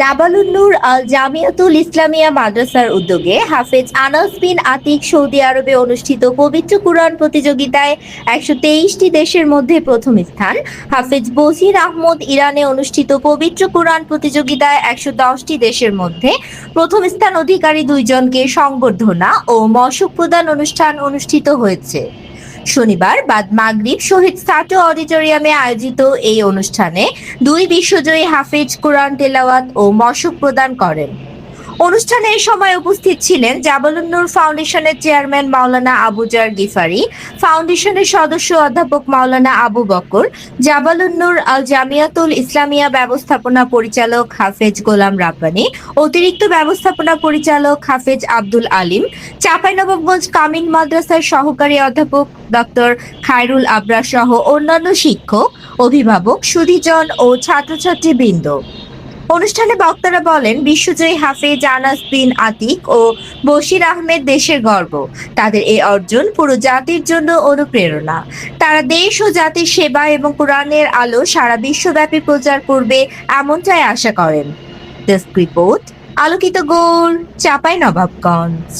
জাবালুন্নুর আল জামিয়াতুল ইসলামিয়া মাদ্রাসার উদ্যোগে হাফেজ আনাস বিন আতিক সৌদি আরবে অনুষ্ঠিত পবিত্র কুরআন প্রতিযোগিতায় একশো তেইশটি দেশের মধ্যে প্রথম স্থান। হাফেজ বসির আহমদ ইরানে অনুষ্ঠিত পবিত্র কুরআন প্রতিযোগিতায় একশো দশটি দেশের মধ্যে প্রথম স্থান অধিকারী দুইজনকে সংবর্ধনা ও মশক প্রদান অনুষ্ঠান অনুষ্ঠিত হয়েছে। শনিবার বাদ মাগরিব শহীদ সাটো অডিটোরিয়ামে আয়োজিত এই অনুষ্ঠানে দুই বিশ্বজয়ী হাফিজ কোরআন তেলাওয়াত ও মশক প্রদান করেন। অনুষ্ঠানে এই সময় উপস্থিত ছিলেন জাবালুন্নুর ফাউন্ডেশনের চেয়ারম্যান মাওলানা আবুজার গিফারি, ফাউন্ডেশনের সদস্য অধ্যাপক মাওলানা আবু বকর জাবালুন্নুর আল জামিয়াতুল ইসলামিয়া ব্যবস্থাপনা পরিচালক হাফেজ গোলাম রাব্বানি, অতিরিক্ত ব্যবস্থাপনা পরিচালক হাফেজ আব্দুল আলিম, চাঁপাইনবাবগঞ্জ কামিল মাদ্রাসার সহকারী অধ্যাপক ডক্টর খায়রুল আবরা সহ অন্যান্য শিক্ষক, অভিভাবক, সুধীজন ও ছাত্রছাত্রী বৃন্দ অনুষ্ঠানে বক্তারা বলেন, বিশ্বজয়ী হাফেজ আনাস বিন আতিক ও বশির আহমেদ দেশের গর্ব। তাদের এই অর্জন পুরো জাতির জন্য অনুপ্রেরণা। তারা দেশ ও জাতির সেবা এবং কোরআনের আলো সারা বিশ্বব্যাপী প্রচার করবে এমনটাই আশা করেন। ডেস্ক রিপোর্ট, আলোকিত গোল, চাপাই নবাবগঞ্জ।